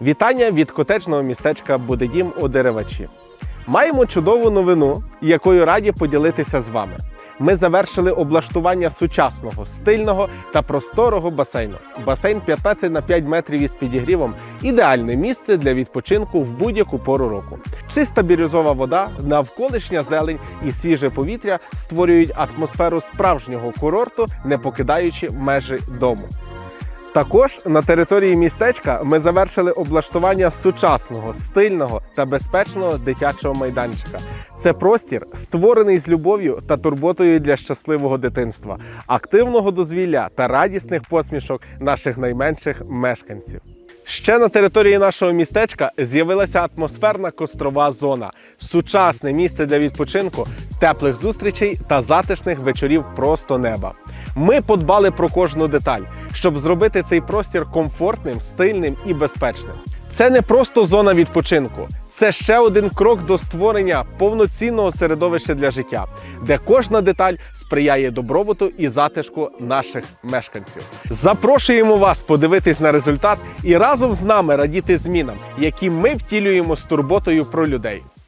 Вітання від котеджного містечка Будедім у Деревачі. Маємо чудову новину, якою раді поділитися з вами. Ми завершили облаштування сучасного, стильного та просторого басейну. Басейн 15 на 5 метрів із підігрівом ідеальне місце для відпочинку в будь-яку пору року. Чиста бірюзова вода, навколишня зелень і свіже повітря створюють атмосферу справжнього курорту, не покидаючи межі дому. Також на території містечка ми завершили облаштування сучасного, стильного та безпечного дитячого майданчика. Це простір, створений з любов'ю та турботою для щасливого дитинства, активного дозвілля та радісних посмішок наших найменших мешканців. Ще на території нашого містечка з'явилася атмосферна кострова зона, сучасне місце для відпочинку, теплих зустрічей та затишних вечорів просто неба. Ми подбали про кожну деталь, щоб зробити цей простір комфортним, стильним і безпечним. Це не просто зона відпочинку, це ще один крок до створення повноцінного середовища для життя, де кожна деталь сприяє добробуту і затишку наших мешканців. Запрошуємо вас подивитись на результат і разом з нами радіти змінам, які ми втілюємо з турботою про людей.